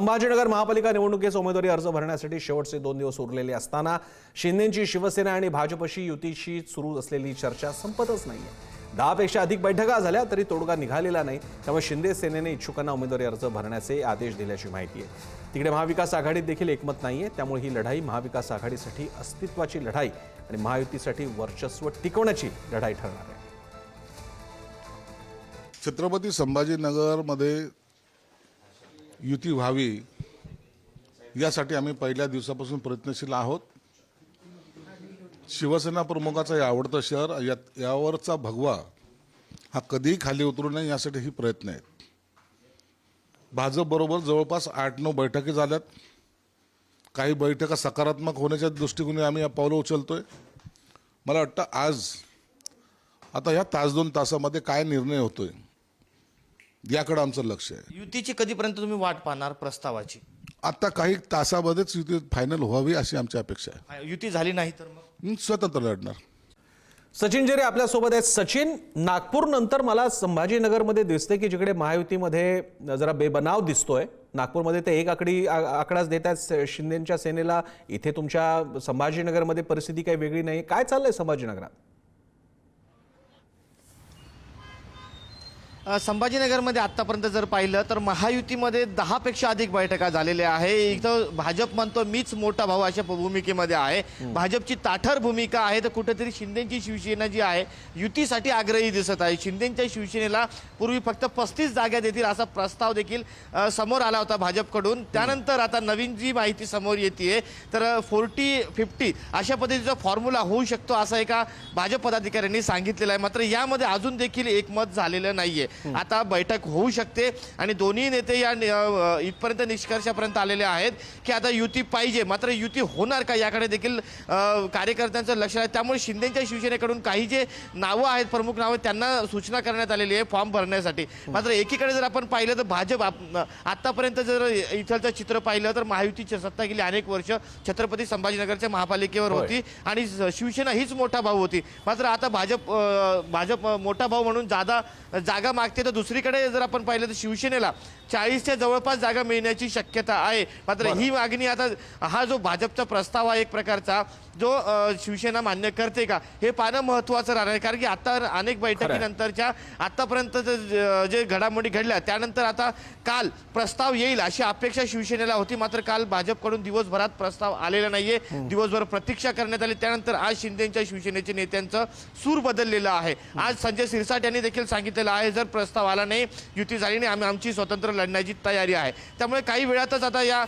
संभाजीनगर महापालिका निवडणुकीचे उमेदवारी अर्ज भरण्यासाठी शेवटचे दोन दिवस उरलेले असताना शिंदेची शिवसेना आणि भाजपशी युतीशी सुरू असलेली चर्चा संपतच नाहीये. दहापेक्षा अधिक बैठका झाल्या तरी तोडगा निघालेला नाही. त्यामुळे शिंदे सेनेने इच्छुकांना उमेदवारी अर्ज भरण्याचे आदेश दिल्याची माहिती आहे. तिकडे महाविकास आघाडीत देखील एकमत नाहीये. त्यामुळे ही लढाई महाविकास आघाडीसाठी अस्तित्वाची लढाई आणि महायुतीसाठी वर्चस्व टिकवण्याची लढाई ठरणार आहे. छत्रपती संभाजीनगरमध्ये युती व्हावी यासाठी आम्ही पहिल्या दिवसापासून प्रयत्नशील आहोत. शिवसेना प्रमुखाचं हे आवडतं शहर या यावरचा भगवा हा कधीही खाली उतरू नये यासाठी ही प्रयत्न आहेत. भाजपबरोबर जवळपास आठ नऊ बैठकी झाल्यात. काही बैठका सकारात्मक होण्याच्या दृष्टिकोनी आम्ही या पावलं उचलतोय. मला वाटतं आज आता या तास दोन तासामध्ये काय निर्णय होतोय? याकडे आमचं लक्ष आहे. युतीची कधीपर्यंत तुम्ही वाट पाहणार प्रस्तावाची? आता काही तासामध्येच युती फायनल व्हावी अशी आमची अपेक्षा आहे. युती झाली नाही तर मग? स्वतंत्र लढणार. सचिन जेरे आपल्यासोबत आहेत. सचिन नागपूर नंतर मला संभाजीनगरमध्ये दिसते की जिकडे महायुतीमध्ये जरा बेबनाव दिसतोय. नागपूरमध्ये ते एक आकडी आ- आकडाच देत आहेत. शिंदेच्या सेनेला इथे तुमच्या संभाजीनगरमध्ये परिस्थिती काही वेगळी नाही काय चाललंय संभाजीनगरात? संभाजीनगरमध्ये आतापर्यंत जर पाहिलं तर महायुतीमध्ये दहापेक्षा अधिक बैठका झालेल्या आहे. इथं भाजप म्हणतो मीच मोठा भाऊ अशा भूमिकेमध्ये आहे. भाजपची ताठर भूमिका आहे. तर कुठेतरी शिंदेची शिवसेना जी आहे युतीसाठी आग्रही दिसत आहे. शिंदेच्या शिवसेनेला पूर्वी फक्त पस्तीस जागा देतील असा प्रस्ताव देखील समोर आला होता भाजपकडून. त्यानंतर आता नवीन जी माहिती समोर येते तर फोर्टी फिफ्टी अशा पद्धतीचा फॉर्म्युला होऊ शकतो असं एका भाजप पदाधिकाऱ्यांनी सांगितलेलं आहे. मात्र यामध्ये अजून देखील एकमत झालेलं नाहीये. आता बैठक होऊ शकते आणि दोन्ही नेते या इथपर्यंत निष्कर्षापर्यंत आलेले आहेत की आता युती पाहिजे. मात्र युती होणार का याकडे देखील कार्यकर्त्यांचं लक्ष आहे. त्यामुळे शिंदेच्या शिवसेनेकडून काही जे नावं आहेत प्रमुख नावं त्यांना सूचना करण्यात आलेली आहे फॉर्म भरण्यासाठी. मात्र एकीकडे जर आपण पाहिलं तर भाजप आतापर्यंत जर इथलचं चित्र पाहिलं तर महायुतीची सत्ता गेली अनेक वर्ष. छत्रपती संभाजीनगरच्या महापालिकेवर. होती आणि शिवसेना हीच मोठा भाऊ होती. मात्र आता भाजप भाजप मोठा भाऊ म्हणून जादा जागा मागते. तर दुसरीकडे जर आपण पाहिलं तर शिवसेनेला चाळीसच्या जवळपास जागा मिळण्याची शक्यता आहे. मात्र ही मागणी आता हा जो भाजपचा प्रस्ताव आहे एक प्रकारचा जो शिवसेना मान्य करते का हे पाहणं महत्वाचं राहणार आहे. कारण की आता अनेक बैठकीनंतरच्या आतापर्यंत जे- जे घडामोडी घडल्या त्यानंतर आता काल प्रस्ताव येईल अशी अपेक्षा शिवसेनेला होती. मात्र काल भाजपकडून दिवसभरात प्रस्ताव आलेला नाहीये. दिवसभर प्रतीक्षा करण्यात आली. त्यानंतर आज शिंदेच्या शिवसेनेच्या नेत्यांचं सूर बदललेलं आहे. आज संजय सिरसाट यांनी देखील सांगितलेलं आहे. जर प्रस्ताव आला नाही. युती झाली नाही. आम्ही आमची स्वतंत्र लढण्याची तयारी आहे. त्यामुळे काही वेळातच आता या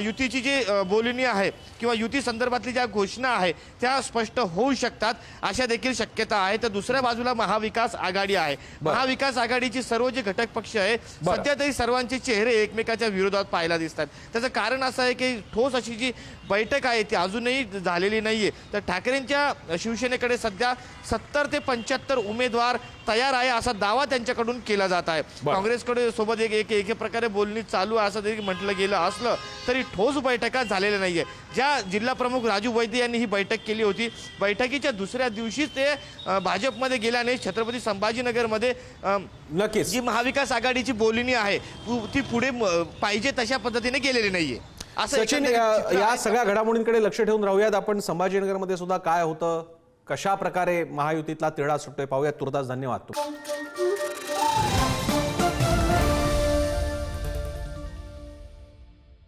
युतीची जी बोलणी आहे किंवा युती संदर्भातली ज्या घोषणा आहे त्या स्पष्ट होऊ शकतात अशा देखील शक्यता आहे. तर दुसऱ्या बाजूला महाविकास आघाडी आहे. महाविकास आघाडीची सर्व जे घटक पक्ष आहे. सध्या तरी सर्वांचे चेहरे एकमेकाच्या विरोधात पाहायला दिसतात. त्याचं कारण असं आहे की ठोस अशी जी बैठक आहे ती अजूनही झालेली नाहीये. तर ठाकरेंच्या शिवसेनेकडे सध्या सत्तर ते पंच्याहत्तर उमेदवार तयार आहे असा दावा त्यांच्याकडून केला जात आहे. काँग्रेसकडे सोबत एक एक एक प्रकारे बोलणी चालू आहे असं जरी म्हटलं गेलं असलं तरी ठोस बैठका झालेल्या नाहीये. ज्या जिल्हा प्रमुख राजू वैद्य यांनी ही बैठक केली होती बैठकीच्या दुसऱ्या दिवशीच ते भाजपमध्ये गेल्याने छत्रपती संभाजीनगरमध्ये नक्कीच. जी महाविकास आघाडीची बोलणी आहे ती पुढे पाहिजे तशा पद्धतीने गेलेली नाहीये. असं सचिन या. सगळ्या घडामोडींकडे लक्ष ठेवून राहूयात आपण. संभाजीनगरमध्ये सुद्धा काय होतं कशा प्रकारे महायुतीतला तिढा सुटतोय पाहूयात. तुर्तास धन्यवाद.